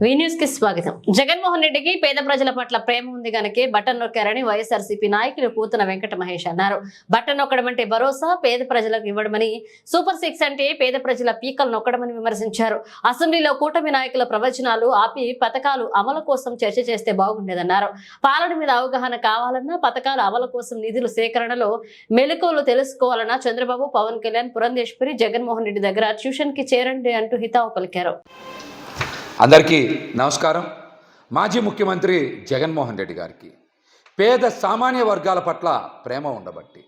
వి కి స్వాగతం. జగన్మోహన్ రెడ్డికి పేద ప్రజల పట్ల ప్రేమ ఉంది గనకే బటన్ నొక్కారని వైఎస్ఆర్సీపీ నాయకులు పూతన వెంకట మహేష్ అన్నారు. బటన్ నొక్కడం అంటే భరోసా పేద ప్రజలకు ఇవ్వడమని సూపర్ సిక్స్ అంటే పేద ప్రజల పీకలు నొక్కడమని విమర్శించారు. అసెంబ్లీలో కూటమి నాయకుల ప్రవచనాలు ఆపి పథకాలు అమలు కోసం చర్చ చేస్తే బాగుండేదన్నారు. పాలన మీద అవగాహన కావాలన్నా పథకాల అమలు కోసం నిధుల సేకరణలో మెలకువలు తెలుసుకోవాలన్నా చంద్రబాబు పవన్ కళ్యాణ్ పురంధేశ్వరి జగన్మోహన్ రెడ్డి దగ్గర ట్యూషన్కి చేరండి అంటూ హితావు పలికారు అందరికీ నమస్కారం. మాజీ ముఖ్యమంత్రి జగన్మోహన్ రెడ్డి గారికి పేద సామాన్య వర్గాల పట్ల ప్రేమ ఉండబట్టి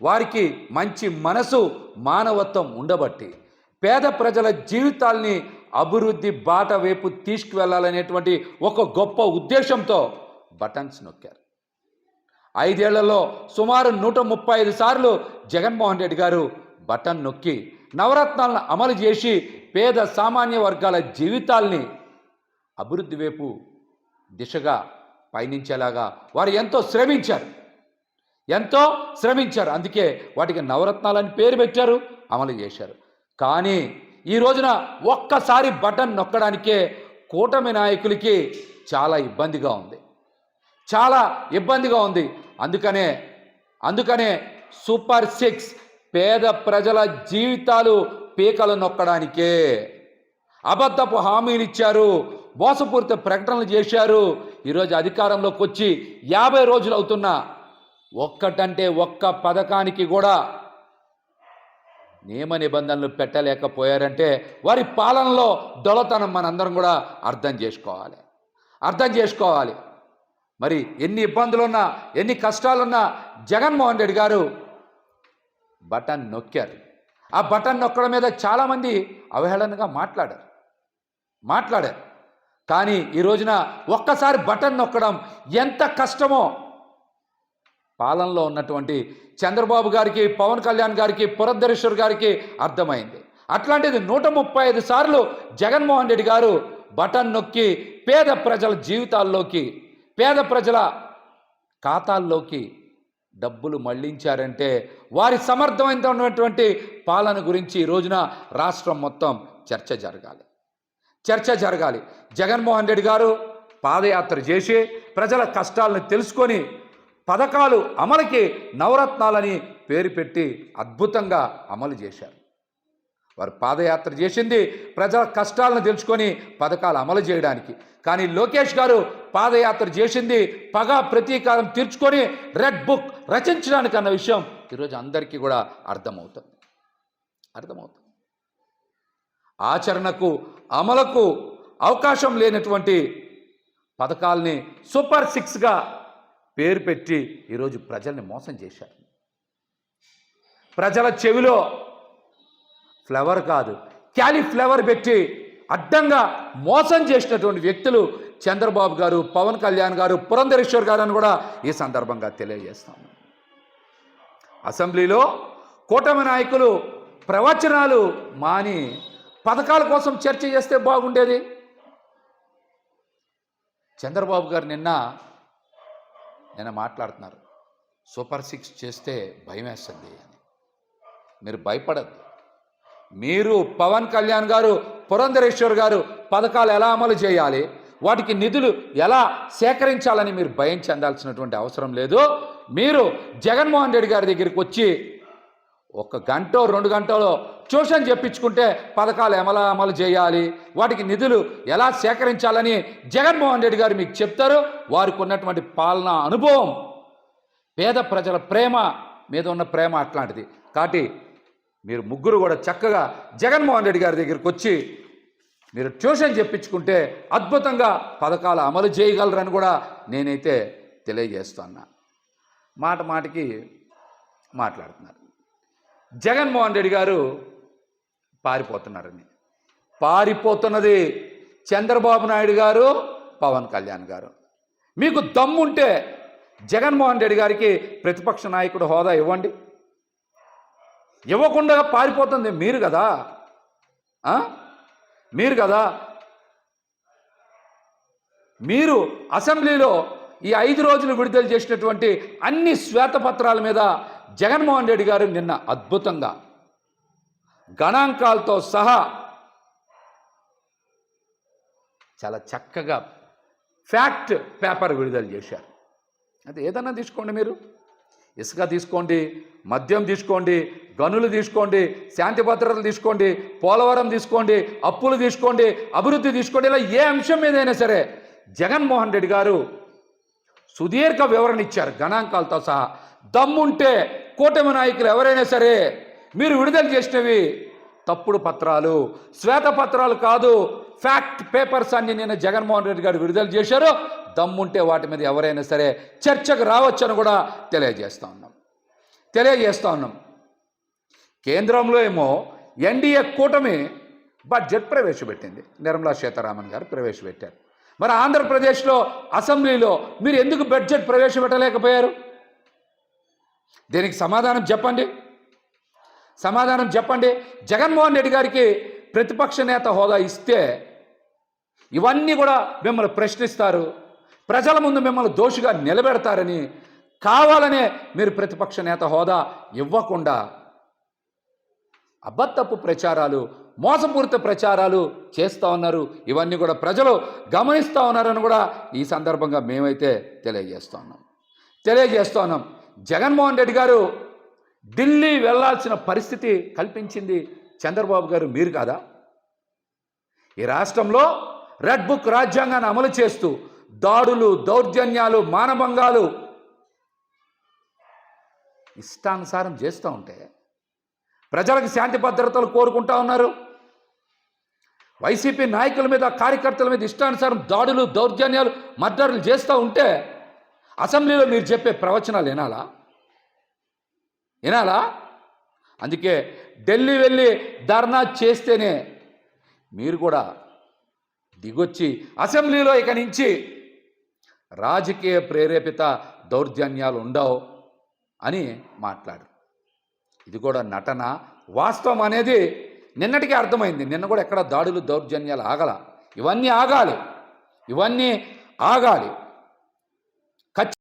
వారికి మంచి మనసు మానవత్వం ఉండబట్టి పేద ప్రజల జీవితాల్ని అభివృద్ధి బాట వైపు తీసుకువెళ్ళాలనేటువంటి ఒక గొప్ప ఉద్దేశంతో బటన్స్ నొక్కారు. ఐదేళ్ళలో సుమారు నూట ముప్పై ఐదు సార్లు జగన్మోహన్ రెడ్డి గారు బటన్ నొక్కి నవరత్నాలను అమలు చేసి పేద సామాన్య వర్గాల జీవితాల్ని అభివృద్ధి వైపు దిశగా పయనించేలాగా వారు ఎంతో శ్రమించారు. ఎంతో శ్రమించారు. అందుకే వాటికి నవరత్నాలని పేరు పెట్టారు అమలు చేశారు. కానీ ఈ రోజున ఒక్కసారి బటన్ నొక్కడానికే కూటమి నాయకులకి చాలా ఇబ్బందిగా ఉంది. చాలా ఇబ్బందిగా ఉంది. అందుకనే అందుకనే సూపర్ సిక్స్ పేద ప్రజల జీవితాలు పీకలు నొక్కడానికే. అబద్ధపు హామీలు ఇచ్చారు మోసపూరిత ప్రకటనలు చేశారు. ఈరోజు అధికారంలోకి వచ్చి యాభై రోజులు అవుతున్నా. ఒక్కటంటే ఒక్క పథకానికి కూడా నియమ నిబంధనలు పెట్టలేకపోయారంటే వారి పాలనలో దొలతనం మనందరం కూడా అర్థం చేసుకోవాలి. అర్థం చేసుకోవాలి. మరి ఎన్ని ఇబ్బందులున్నా ఎన్ని కష్టాలున్నా జగన్మోహన్ రెడ్డి గారు బటన్ నొక్కారు. ఆ బటన్ నొక్కడం మీద చాలామంది అవహేళనగా మాట్లాడారు. మాట్లాడారు. కానీ ఈ రోజున ఒక్కసారి బటన్ నొక్కడం ఎంత కష్టమో! పాలనలో ఉన్నటువంటి చంద్రబాబు గారికి పవన్ కళ్యాణ్ గారికి పురంధరేశ్వర్ గారికి అర్థమైంది. అట్లాంటిది నూట ముప్పై ఐదు సార్లు జగన్మోహన్ రెడ్డి గారు బటన్ నొక్కి పేద ప్రజల జీవితాల్లోకి పేద ప్రజల ఖాతాల్లోకి డబ్బులు మళ్ళించారంటే వారి సమర్థమైనటువంటి పాలన గురించి ఈ రోజున రాష్ట్రం మొత్తం చర్చ జరగాలి. చర్చ జరగాలి. జగన్మోహన్ రెడ్డి గారు పాదయాత్ర చేసి ప్రజల కష్టాలను తెలుసుకొని పథకాలు అమలుకి నవరత్నాలని పేరు పెట్టి అద్భుతంగా అమలు చేశారు. వారు పాదయాత్ర చేసింది ప్రజల కష్టాలను తెలుసుకొని పథకాలు అమలు చేయడానికి. కానీ లోకేష్ గారు పాదయాత్ర చేసింది పగ ప్రతీకారం తీర్చుకొని రెడ్ బుక్ రచించడానికి అన్న విషయం ఈరోజు అందరికీ కూడా అర్థమవుతుంది. అర్థమవుతుంది. ఆచరణకు అమలకు అవకాశం లేనటువంటి పథకాల్ని సూపర్ సిక్స్గా పేరు పెట్టి ఈరోజు ప్రజల్ని మోసం చేశారు. ప్రజల చెవిలో ఫ్లవర్ కాదు. క్యాలీఫ్లవర్ పెట్టి అడ్డంగా మోసం చేసినటువంటి వ్యక్తులు చంద్రబాబు గారు పవన్ కళ్యాణ్ గారు పురంధరేశ్వర్ గారు అని కూడా ఈ సందర్భంగా తెలియజేస్తాము అసెంబ్లీలో కూటమి నాయకులు ప్రవచనాలు మాని పథకాల కోసం చర్చ చేస్తే బాగుండేది. చంద్రబాబు గారు నిన్న నిన్న మాట్లాడుతున్నారు. సూపర్ సిక్స్ చేస్తే భయం వేస్తుంది అని. మీరు భయపడద్దు. మీరు పవన్ కళ్యాణ్ గారు పురంధరేశ్వర్ గారు పథకాలు ఎలా అమలు చేయాలి? వాటికి నిధులు ఎలా సేకరించాలని మీరు భయం చెందాల్సినటువంటి అవసరం లేదు. మీరు జగన్మోహన్ రెడ్డి గారి దగ్గరికి వచ్చి ఒక గంట రెండు గంటలో ట్యూషన్ చెప్పించుకుంటే పథకాలు ఎలా అమలు చేయాలి? వాటికి నిధులు ఎలా సేకరించాలని జగన్మోహన్ రెడ్డి గారు మీకు చెప్తారు. వారికి ఉన్నటువంటి పాలన అనుభవం పేద ప్రజల ప్రేమ మీద ఉన్న ప్రేమ అట్లాంటిది. కాబట్టి మీరు ముగ్గురు కూడా చక్కగా జగన్మోహన్ రెడ్డి గారి దగ్గరికి వచ్చి మీరు ట్యూషన్ చెప్పించుకుంటే అద్భుతంగా పథకాలు అమలు చేయగలరని కూడా నేనైతే తెలియజేస్తున్నా. మాట మాటకి మాట్లాడుతున్నారు. జగన్మోహన్ రెడ్డి గారు పారిపోతున్నారని. పారిపోతున్నది చంద్రబాబు నాయుడు గారు పవన్ కళ్యాణ్ గారు. మీకు దమ్ముంటే జగన్మోహన్ రెడ్డి గారికి ప్రతిపక్ష నాయకుడు హోదా ఇవ్వండి. ఇవ్వకుండా పారిపోతుంది. మీరు కదా? మీరు కదా? మీరు అసెంబ్లీలో ఈ ఐదు రోజులు విడుదల చేసినటువంటి అన్ని శ్వేతపత్రాల మీద జగన్మోహన్ రెడ్డి గారు నిన్న అద్భుతంగా గణాంకాలతో సహా చాలా చక్కగా ఫ్యాక్ట్ పేపర్ విడుదల చేశారు. అది ఏదన్నా తీసుకోండి మీరు. ఇసుక తీసుకోండి మద్యం తీసుకోండి గనులు తీసుకోండి శాంతి భద్రతలు తీసుకోండి పోలవరం తీసుకోండి అప్పులు తీసుకోండి అభివృద్ధి తీసుకోండి ఇలా ఏ అంశం మీదైనా సరే జగన్మోహన్ రెడ్డి గారు సుదీర్ఘ వివరణ ఇచ్చారు గణాంకాలతో సహా. దమ్ముంటే కూటమి నాయకులు ఎవరైనా సరే మీరు విడుదల చేసినవి తప్పుడు పత్రాలు శ్వేత పత్రాలు కాదు ఫ్యాక్ట్ పేపర్స్ అన్ని నేను జగన్మోహన్ రెడ్డి గారు విడుదల చేశారు. దమ్ముంటే వాటి మీద ఎవరైనా సరే చర్చకు రావచ్చని కూడా తెలియజేస్తూ ఉన్నాం. తెలియజేస్తూ ఉన్నాం. కేంద్రంలో ఏమో ఎన్డీఏ కూటమి బడ్జెట్ ప్రవేశపెట్టింది. నిర్మలా సీతారామన్ గారు ప్రవేశపెట్టారు. మరి ఆంధ్రప్రదేశ్లో అసెంబ్లీలో మీరు ఎందుకు బడ్జెట్ ప్రవేశపెట్టలేకపోయారు? దీనికి సమాధానం చెప్పండి. సమాధానం చెప్పండి. జగన్మోహన్ రెడ్డి గారికి ప్రతిపక్ష నేత హోదా ఇస్తే ఇవన్నీ కూడా మిమ్మల్ని ప్రశ్నిస్తారు. ప్రజల ముందు మిమ్మల్ని దోషిగా నిలబెడతారని కావాలనే మీరు ప్రతిపక్ష నేత హోదా ఇవ్వకుండా అబద్ధపు ప్రచారాలు మోసపూరిత ప్రచారాలు చేస్తూ ఉన్నారు. ఇవన్నీ కూడా ప్రజలు గమనిస్తూ ఉన్నారని కూడా ఈ సందర్భంగా మేమైతే తెలియజేస్తూ ఉన్నాం. తెలియజేస్తూ ఉన్నాం. జగన్మోహన్ రెడ్డి గారు ఢిల్లీ వెళ్ళాల్సిన పరిస్థితి కల్పించింది చంద్రబాబు గారు మీరు కాదా? ఈ రాష్ట్రంలో రెడ్ బుక్ రాజ్యాంగాన్ని అమలు చేస్తూ దాడులు దౌర్జన్యాలు మానభంగాలు ఇష్టానుసారం చేస్తూ ఉంటే ప్రజలకు శాంతి భద్రతలు కోరుకుంటా ఉన్నారు. వైసీపీ నాయకుల మీద కార్యకర్తల మీద ఇష్టానుసారం దాడులు దౌర్జన్యాలు మర్డర్లు చేస్తూ ఉంటే అసెంబ్లీలో మీరు చెప్పే ప్రవచనాలు వినాలా? వినాలా? అందుకే ఢిల్లీ వెళ్ళి ధర్నా చేస్తేనే మీరు కూడా దిగొచ్చి అసెంబ్లీలో ఇక నుంచి రాజకీయ ప్రేరేపిత దౌర్జన్యాలు ఉండవు అని మాట్లాడు ఇది కూడా నటన. వాస్తవం అనేది నిన్నటికే అర్థమైంది. నిన్న కూడా ఎక్కడ దాడులు దౌర్జన్యాలు ఆగల. ఇవన్నీ ఆగాలి. ఇవన్నీ ఆగాలి.